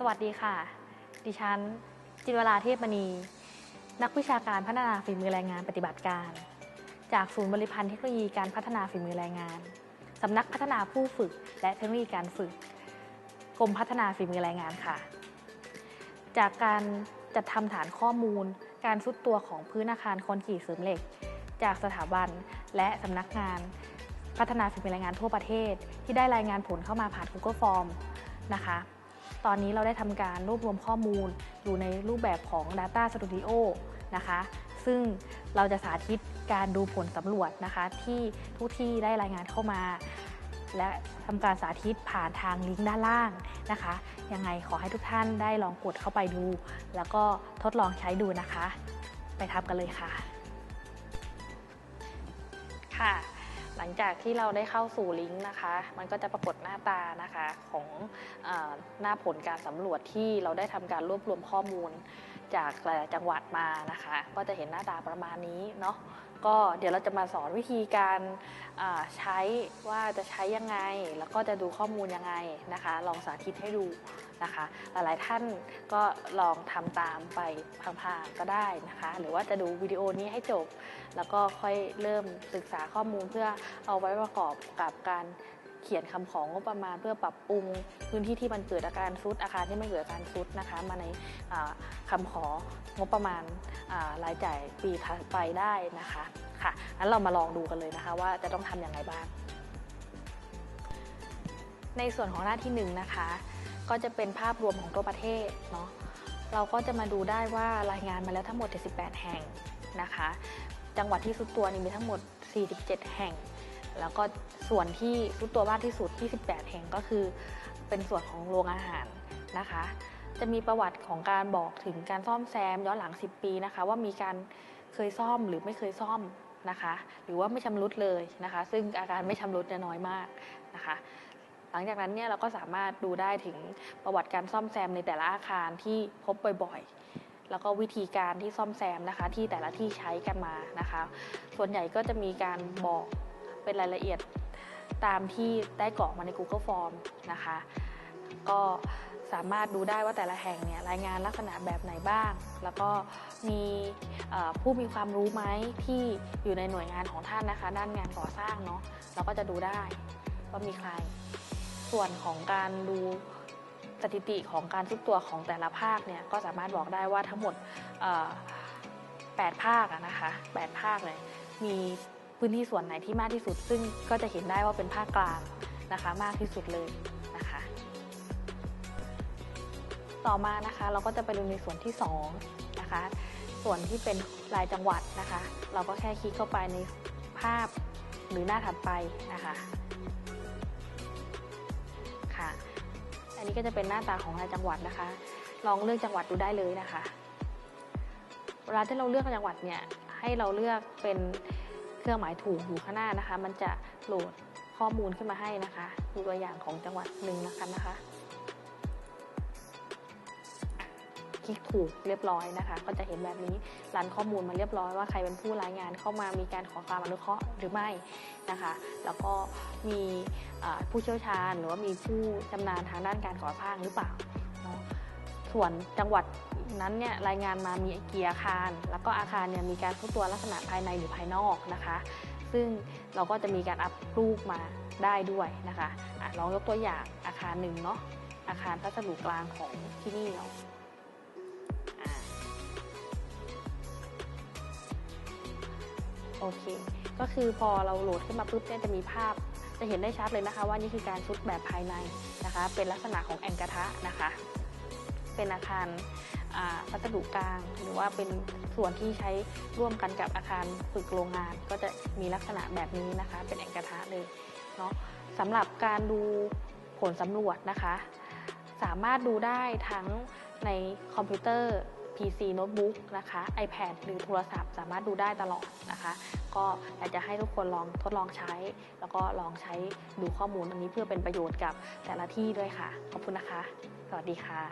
สวัสดีค่ะ ดิฉัน จินวราเทพมณี นักวิชาการพัฒนาฝีมือแรงงานปฏิบัติการ จากศูนย์บริพันธ์เทคโนโลยีการพัฒนาฝีมือแรงงาน สำนักพัฒนาผู้ฝึก และเทคโนโลยีการฝึก กรมพัฒนาฝีมือแรงงานค่ะ จากการจัดทำฐานข้อมูล การซุดตัวของพื้นอาคารคอนกรีตเสริมเหล็ก จากสถาบันและสำนักงานพัฒนาฝีมือแรงงานทั่วประเทศ ที่ได้รายงานผลเข้ามาผ่าน Google Form นะคะ ตอนนี้เราได้ทำการรวบรวมข้อมูลอยู่ในรูปแบบของ Data Studio นะคะ ซึ่งเราจะสาธิตการดูผลสำรวจนะคะ ที่ทุกที่ได้รายงานเข้ามา และทำการสาธิตผ่านทางลิงก์ด้านล่างนะคะ ยังไงขอให้ทุกท่านได้ลองกดเข้าไปดู แล้วก็ทดลองใช้ดูนะคะ ไปทำกันเลยค่ะ ค่ะ หลังจากที่เราได้เข้าสู่ลิงก์นะคะ มันก็จะปรากฏหน้าตานะคะของอหน้าผลการสำรวจที่เราได้ทำการรวบรวมข้อมูล จากหลายๆจังหวัดมานะคะ ก็จะเห็นหน้าตาประมาณนี้เนาะก็เดี๋ยวเราจะมาสอนวิธีการใช้ว่าจะใช้ยังไง แล้วก็จะดูข้อมูลยังไงนะคะ ลองสาธิตให้ดูนะคะ หลายๆท่านก็ลองทำตามไปพังๆก็ได้นะคะ หรือว่าจะดูวิดีโอนี้ให้จบ แล้วก็ค่อยเริ่มศึกษาข้อมูลเพื่อเอาไว้ประกอบกับการ เขียนคำของงบประมาณ เพื่อปรับปรุงพื้นที่ที่มันเกิดอาการซุดอาคารที่ไม่เกิดอาการซุดนะคะ มาในอ่าคำของบประมาณรายจ่ายปีถัดไปได้นะคะค่ะงั้นเรามาลองดูกันเลยนะคะ ว่าจะต้องทำอย่างไรบ้าง ในส่วนของหน้าที่หนึ่งนะคะ ก็จะเป็นภาพรวมของตัวประเทศเนาะเราก็จะมาดูได้ว่ารายงานมาแล้วทั้งหมด78แห่งนะคะ จังหวัดที่สุดตัวนี่มีทั้งหมด 47 แห่ง แล้วก็ส่วนที่สุดตัวมากที่สุด28แห่งก็คือ เป็นส่วนของโรงอาหารนะคะ จะมีประวัติของการบอกถึงการซ่อมแซมย้อนหลัง 10 ปีนะคะ ว่ามีการเคยซ่อมหรือไม่เคยซ่อมนะคะ หรือว่าไม่ชำรุดเลยนะคะ ซึ่งอาการไม่ชำรุดเนี่ยน้อยมากนะคะ หลังจากนั้นเนี่ยเราก็สามารถดูได้ถึงประวัติการซ่อมแซมในแต่ละอาคารที่พบบ่อยๆ แล้วก็วิธีการที่ซ่อมแซมนะคะ ที่แต่ละที่ใช้กันมานะคะ ส่วนใหญ่ก็จะมีการบอก เป็นรายละเอียดตามที่ได้กรอกมาใน Google Form นะคะ ก็สามารถดูได้ว่าแต่ละแห่งเนี่ยรายงานลักษณะแบบไหนบ้าง แล้วก็มีผู้มีความรู้ไหมที่อยู่ในหน่วยงานของท่านนะคะ ด้านงานก่อสร้างเนาะเราก็จะดูได้ว่ามีใคร ส่วนของการดูสถิติของการซุดตัวของแต่ละภาคเนี่ยก็สามารถบอกได้ว่าทั้งหมด8ภาคนะคะ8ภาคเลยมี พื้นที่ส่วนไหนที่มากที่สุด ซึ่งก็จะเห็นได้ว่าเป็นภาคกลางนะคะมากที่สุดเลยนะคะ ต่อมานะคะเราก็จะไปดูในส่วนที่2นะคะส่วนที่เป็นรายจังหวัดนะคะ เราก็แค่คลิกเข้าไปในภาพหรือหน้าถัดไปนะคะค่ะอันนี้ก็จะเป็นหน้าตาของรายจังหวัดนะคะ ลองเลือกจังหวัดดูได้เลยนะคะเวลาที่เราเลือกจังหวัดเนี่ยให้เราเลือกเป็น เครื่องหมายถูกอยู่ข้างหน้านะคะ มันจะโหลดข้อมูลขึ้นมาให้นะคะดูตัวอย่างของจังหวัดหนึ่งนะคะนะคะคลิกถูกเรียบร้อยนะคะ ก็จะเห็นแบบนี้รันข้อมูลมาเรียบร้อยว่าใครเป็นผู้รายงานเข้ามามีการขอความอนุเคราะห์หรือไม่นะคะ แล้วก็มีผู้เชี่ยวชาญ หรือว่ามีผู้ชำนาญทางด้านการก่อสร้างหรือเปล่า ส่วนจังหวัดนั้นเนี่ยรายงานมามีเกี่อาคาร แล้วก็อาคารเนี่ยมีการทุกตัวลักษณะภายในหรือภายนอกนะคะ ซึ่งเราก็จะมีการอัพรูปมาได้ด้วยนะคะอะลองยกตัวอย่างอาคารหนึ่งเนาะอาคารพัสดุกลางของที่นี่เนาะโอเค ก็คือพอเราโหลดขึ้นมาปุ๊บเนี่ยจะมีภาพ จะเห็นได้ชัดเลยนะคะ ว่านี่คือการชุดแบบภายในนะคะ เป็นลักษณะของแองกระทะนะคะ เป็นอาคารพัสดุกลาง หรือว่าเป็นส่วนที่ใช้ร่วมกันกับอาคารฝึกโรงงาน ก็จะมีลักษณะแบบนี้นะคะ เป็นแอ่งกระทะเลยเนาะสำหรับการดูผลสำรวจนะคะ สามารถดูได้ทั้งในคอมพิวเตอร์ PC โน้ตบุ๊กนะคะ iPad หรือโทรศัพท์ สามารถดูได้ตลอดนะคะ ก็อยากจะให้ทุกคนลองทดลองใช้ แล้วก็ลองใช้ดูข้อมูลอันนี้เพื่อเป็นประโยชน์กับแต่ละที่ด้วยค่ะ ขอบคุณนะคะ สวัสดีค่ะ